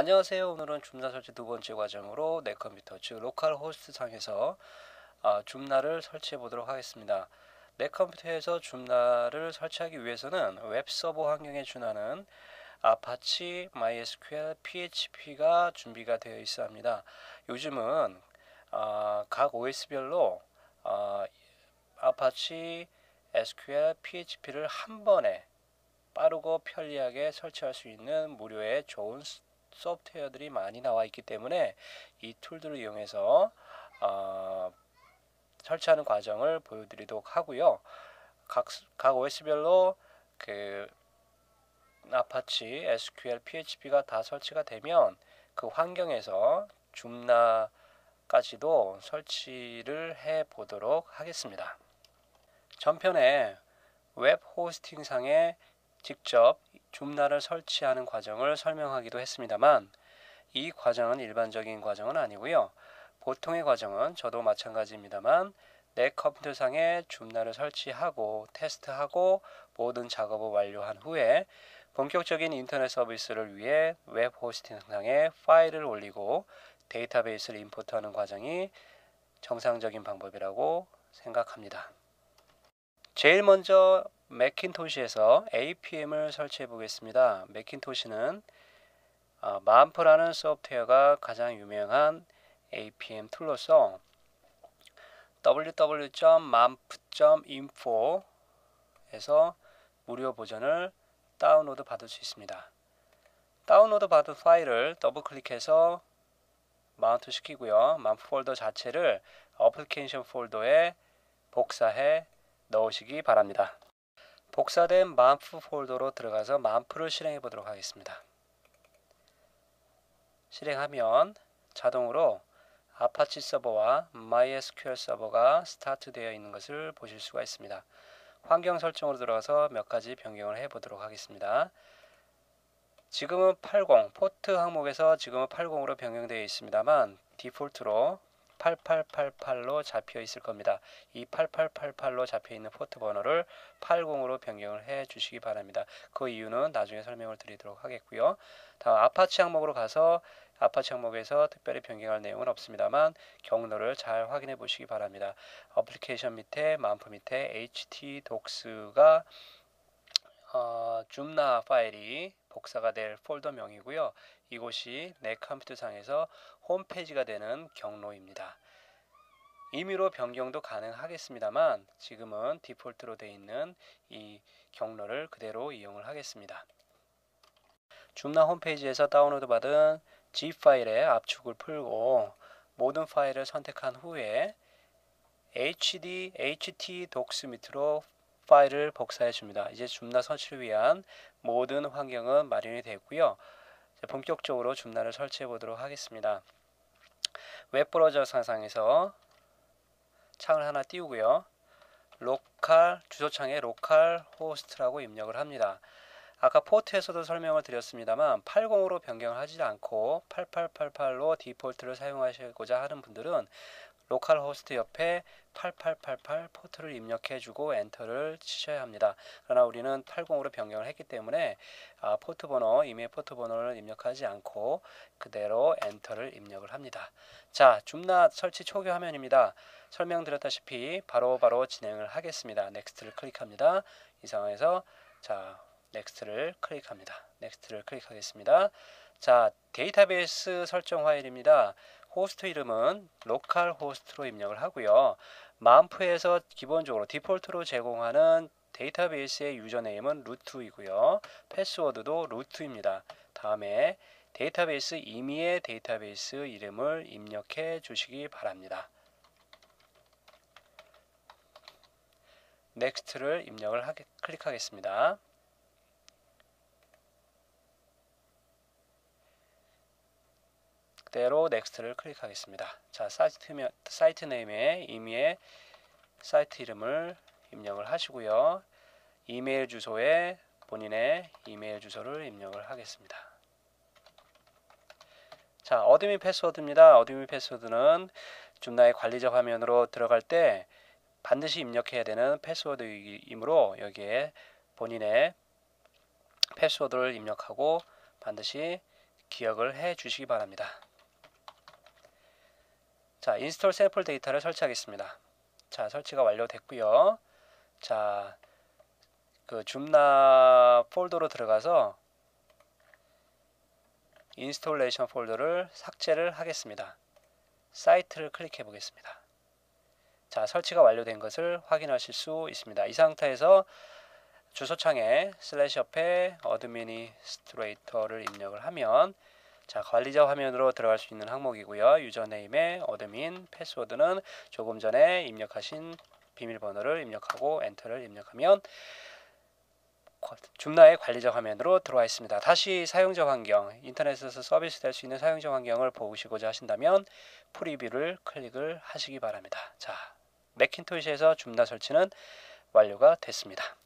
안녕하세요. 오늘은 줌나 설치 두 번째 과정으로 내 컴퓨터 즉 로컬 호스트 상에서 아, 줌나를 설치해 보도록 하겠습니다. 내 컴퓨터에서 줌나를 설치하기 위해서는 웹 서버 환경에 준하는 아파치, MySQL, PHP가 준비가 되어 있어야 합니다. 요즘은 아, 각 OS별로 아, 아파치, SQL, PHP를 한 번에 빠르고 편리하게 설치할 수 있는 무료의 좋은 소프트웨어들이 많이 나와 있기 때문에 이 툴들을 이용해서 어, 설치하는 과정을 보여드리도록 하고요. 각, 각 OS별로 그 아파치, SQL, PHP가 다 설치가 되면 그 환경에서 줌나까지도 설치를 해 보도록 하겠습니다. 전편에 웹 호스팅 상에 직접 줌나를 설치하는 과정을 설명하기도 했습니다만 이 과정은 일반적인 과정은 아니고요. 보통의 과정은 저도 마찬가지입니다만 내 컴퓨터상에 줌나를 설치하고 테스트하고 모든 작업을 완료한 후에 본격적인 인터넷 서비스를 위해 웹 호스팅 상에 파일을 올리고 데이터베이스를 임포트하는 과정이 정상적인 방법이라고 생각합니다. 제일 먼저 맥킨토시에서 APM을 설치해 보겠습니다. 맥킨토시는 어, 만프라는 소프트웨어가 가장 유명한 APM 툴로서 www.manf.info에서 무료 버전을 다운로드 받을 수 있습니다. 다운로드 받은 파일을 더블 클릭해서 마운트 시키고요. 만프 폴더 자체를 어플리케이션 폴더에 복사해 넣으시기 바랍니다. 복사된 만프 폴더로 들어가서 만프를 실행해 보도록 하겠습니다. 실행하면 자동으로 아파치 서버와 MySQL 서버가 스타트 되어 있는 것을 보실 수가 있습니다. 환경 설정으로 들어가서 몇 가지 변경을 해 보도록 하겠습니다. 지금은 80 포트 항목에서 지금은 80으로 변경되어 있습니다만 디폴트로 8888로 잡혀 있을 겁니다. 이 8888로 잡혀 있는 포트 번호를 80으로 변경을 해 주시기 바랍니다. 그 이유는 나중에 설명을 드리도록 하겠고요. 다음 아파치 항목으로 가서 아파치 항목에서 특별히 변경할 내용은 없습니다만 경로를 잘 확인해 보시기 바랍니다. 어플리케이션 밑에 만프 밑에 htdocs가 어, 줌나 파일이 복사가 될 폴더명이고요. 이곳이 내 컴퓨터 상에서 홈페이지가 되는 경로입니다. 임의로 변경도 가능하겠습니다만 지금은 디폴트로 되어 있는 이 경로를 그대로 이용을 하겠습니다. 줌나 홈페이지에서 다운로드 받은 G 파일의 압축을 풀고 모든 파일을 선택한 후에 HD, htdocs 밑으로 파일을 복사해 줍니다. 이제 줌나 설치를 위한 모든 환경은 마련이 되고요. 본격적으로 줌나를 설치해 보도록 하겠습니다. 웹브라우저 상상에서 창을 하나 띄우고요. 로컬 주소창에 로컬 호스트라고 입력을 합니다. 아까 포트에서도 설명을 드렸습니다만 80으로 변경을 하지 않고 8888로 디폴트를 사용하시고자 하는 분들은 로컬 호스트 옆에 8888 포트를 입력해 주고 엔터를 치셔야 합니다. 그러나 우리는 80으로 변경을 했기 때문에 아, 포트 번호, 이메일 포트 번호를 입력하지 않고 그대로 엔터를 입력을 합니다. 자, 줌나 설치 초기 화면입니다. 설명드렸다시피 바로바로 바로 진행을 하겠습니다. 넥스트를 클릭합니다. 이 상황에서 자, 넥스트를 클릭합니다. 넥스트를 클릭하겠습니다. 자, 데이터베이스 설정 파일입니다. 호스트 이름은 로컬 호스트로 입력을 하고요. 만프에서 기본적으로 디폴트로 제공하는 데이터베이스의 유저네임은 루트이고요. 패스워드도 루트입니다. 다음에 데이터베이스 임의의 데이터베이스 이름을 입력해 주시기 바랍니다. 넥스트를 입력을 하게, 클릭하겠습니다. 그대로 넥스트를 클릭하겠습니다. 자, 사이트, 사이트 네임에 임의의 사이트 이름을 입력을 하시고요. 이메일 주소에 본인의 이메일 주소를 입력을 하겠습니다. 자, 어드민 패스워드입니다. 어드민 패스워드는 줌나의 관리자 화면으로 들어갈 때 반드시 입력해야 되는 패스워드이므로 여기에 본인의 패스워드를 입력하고 반드시 기억을 해 주시기 바랍니다. 자, 인스톨 샘플 데이터를 설치하겠습니다. 자, 설치가 완료됐고요. 자, 그 줌나 폴더로 들어가서 인스톨레이션 폴더를 삭제를 하겠습니다. 사이트를 클릭해 보겠습니다. 자, 설치가 완료된 것을 확인하실 수 있습니다. 이 상태에서 주소창에 슬래시 옆에 어드미니스트레이터를 입력을 하면 자, 관리자 화면으로 들어갈 수 있는 항목이고요. 유저네임에 어드민, 패스워드는 조금 전에 입력하신 비밀번호를 입력하고 엔터를 입력하면 줌나의 관리자 화면으로 들어와 있습니다. 다시 사용자 환경, 인터넷에서 서비스 될 수 있는 사용자 환경을 보시고자 하신다면 프리뷰를 클릭을 하시기 바랍니다. 자, 맥킨토시에서 줌나 설치는 완료가 됐습니다.